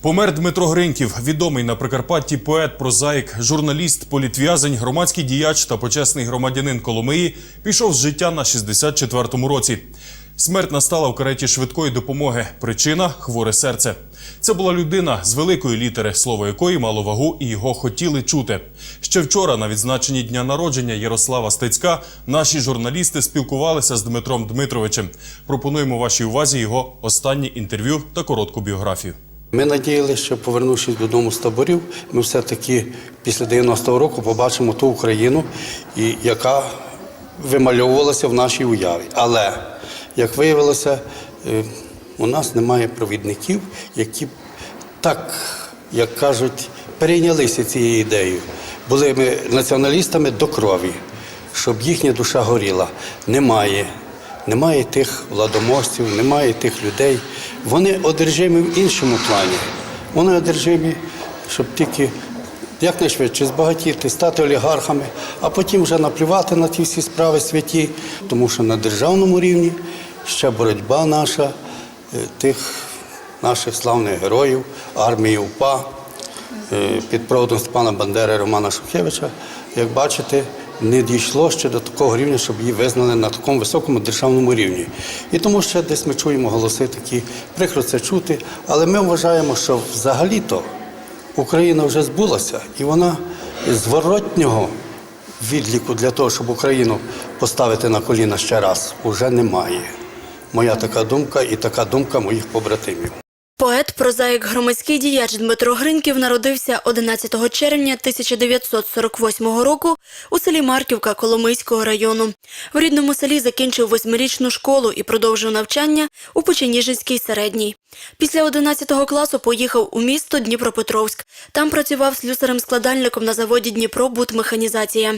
Помер Дмитро Гриньків, відомий на Прикарпатті поет, прозаїк, журналіст, політв'язень, громадський діяч та почесний громадянин Коломиї пішов з життя на 64-му році. Смерть настала в кареті швидкої допомоги. Причина хворе серце. Це була людина з великої літери, слово якої мало вагу і його хотіли чути. Ще вчора, на відзначенні дня народження Ярослава Стецька, наші журналісти спілкувалися з Дмитром Дмитровичем. Пропонуємо вашій увазі його останнє інтерв'ю та коротку біографію. Ми надіялися, що повернувшись додому з таборів, ми все-таки після 90-го року побачимо ту Україну, яка вимальовувалася в нашій уяві. Але, як виявилося, е, у нас немає провідників, які так, як кажуть, перейнялися цією ідеєю. Були ми націоналістами до крові, щоб їхня душа горіла. Немає. Немає тих владоможців, немає тих людей. Вони одержимі в іншому плані. Вони одержимі, щоб тільки якнайшвидше збагатіти, стати олігархами, а потім вже наплювати на ті всі справи святі, тому що на державному рівні ще боротьба наша е, тих наших славних героїв, армії УПА е, під проводом Степана Бандери Романа Шухевича, як бачите, не дійшло ще до такого рівня, щоб її визнали на такому високому державному рівні. І тому ще десь ми чуємо голоси такі, прикро це чути, але ми вважаємо, що взагалі-то Україна вже збулася, і вона зворотнього відліку для того, щоб Україну поставити на коліна ще раз, уже немає. Моя така думка і така думка моїх побратимів. Поет, прозаїк, громадський діяч Дмитро Гриньків народився 11 червня 1948 року у селі Марківка Коломийського району. В рідному селі закінчив восьмирічну школу і продовжив навчання у Печеніжинській середній. Після 11 класу поїхав у місто Дніпропетровськ. Там працював слюсарем-складальником на заводі Дніпробудмеханізація.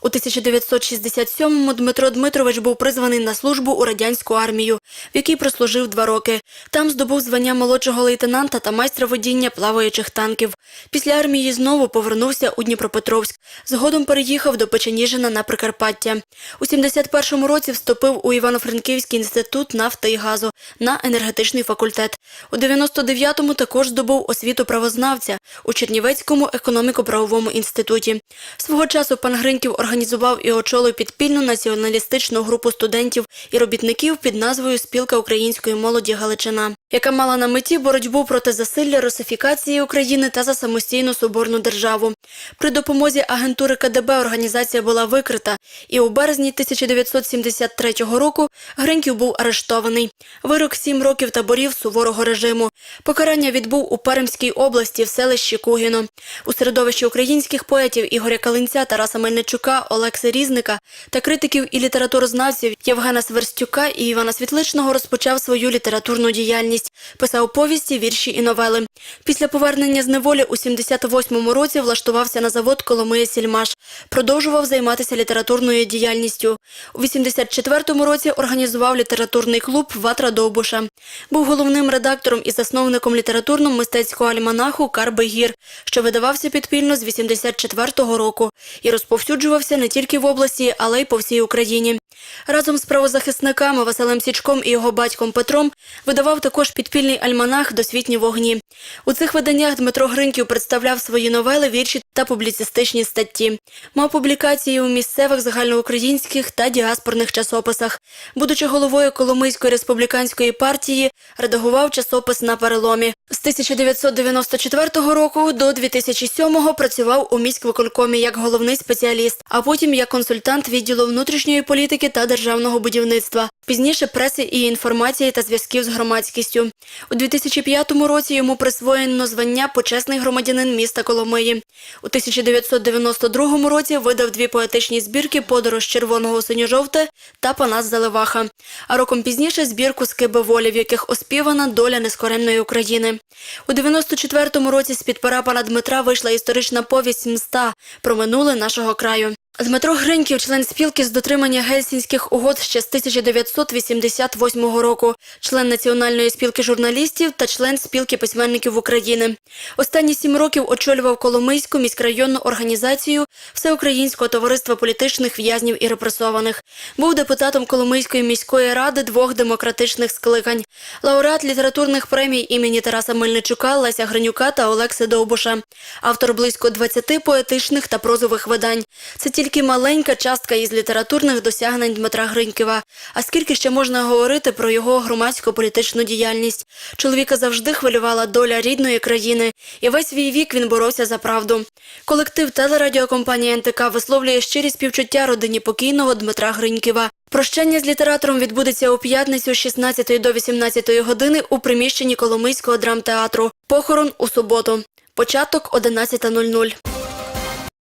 У 1967-му Дмитро Дмитрович був призваний на службу у радянську армію, в якій прослужив два роки. Там здобув звання молодшого лейтенанта та майстра водіння плаваючих танків. Після армії знову повернувся у Дніпропетровськ. Згодом переїхав до Печеніжина на Прикарпаття. У 71-му році вступив у Івано-Франківський інститут нафти і газу на енергетичний факультет. У 99-му також здобув освіту правознавця у Чернівецькому економіко-правовому інституті. Свого часу пан Гриньків організував і очолив підпільну націоналістичну групу студентів і робітників під назвою Спілка української молоді Галичина, яка мала на меті боротьбу проти засилля русифікації України та за самостійну соборну державу. При допомозі агентури КДБ організація була викрита, і у березні 1973 року Гриньків був арештований. Вирок сім років таборів суворого режиму. Покарання відбув у Пермській області в селищі Кугіно. У середовищі українських поетів Ігоря Калинця, Тараса Мельничука, Олекси Різника та критиків і літературознавців Євгена Сверстюка і Івана Світличного розпочав свою літературну діяльність. Писав повісті, вірші і новели. Після повернення з неволі у 78-му році влаштувався на завод Коломия Сільмаш. Продовжував займатися літературною діяльністю. У 84-му році організував літературний клуб Ватра Довбуша. Був головним редактором і засновником літературно-мистецького альманаху Карби Гір, що видавався підпільно з 84-го року і розповсюджувався не тільки в області, але й по всій Україні. Разом з правозахисниками Василем Січком і його батьком Петром видавав також підпільний альманах Досвітні вогні. У цих виданнях Дмитро Гриньків представляв свої новели, вірші та публіцистичні статті. Мав публікації у місцевих загальноукраїнських та діаспорних часописах. Будучи головою Коломийської республіканської партії, редагував часопис на переломі. З 1994 року до 2007-го працював у міськвиконкомі як головний спеціаліст, а потім як консультант відділу внутрішньої політики та державного будівництва. Пізніше преси і інформації та зв'язків з громадськістю. У 2005 році йому присвоєно звання почесний громадянин міста Коломиї. У 1992 році видав дві поетичні збірки Подорож червоного синьо-жовте та Панас Заливаха. А роком пізніше збірку Скиби волі, в яких оспівана доля нескоремної України. У 94 році з під пера пана Дмитра вийшла історична повість Мста про минуле нашого краю. Дмитро Гриньків, член спілки з дотримання гельсінських угод ще з 1988 року, член Національної спілки журналістів та член спілки письменників України. Останні сім років очолював Коломийську міськрайонну організацію Всеукраїнського товариства політичних в'язнів і репресованих. Був депутатом Коломийської міської ради двох демократичних скликань, лауреат літературних премій імені Тараса Мельничука, Леся Гринюка та Олекси Довбуша. Автор близько 20 поетичних та прозових видань. Це тільки маленька частка із літературних досягнень Дмитра Гринькова. А скільки ще можна говорити про його громадсько-політичну діяльність? Чоловіка завжди хвилювала доля рідної країни, і весь свій вік він боровся за правду. Колектив телерадіокомпанії НТК висловлює щирі співчуття родині покійного Дмитра Гринькова. Прощання з літератором відбудеться у п'ятницю з 16 до 18 години у приміщенні Коломийського драмтеатру. Похорон у суботу. Початок 11.00.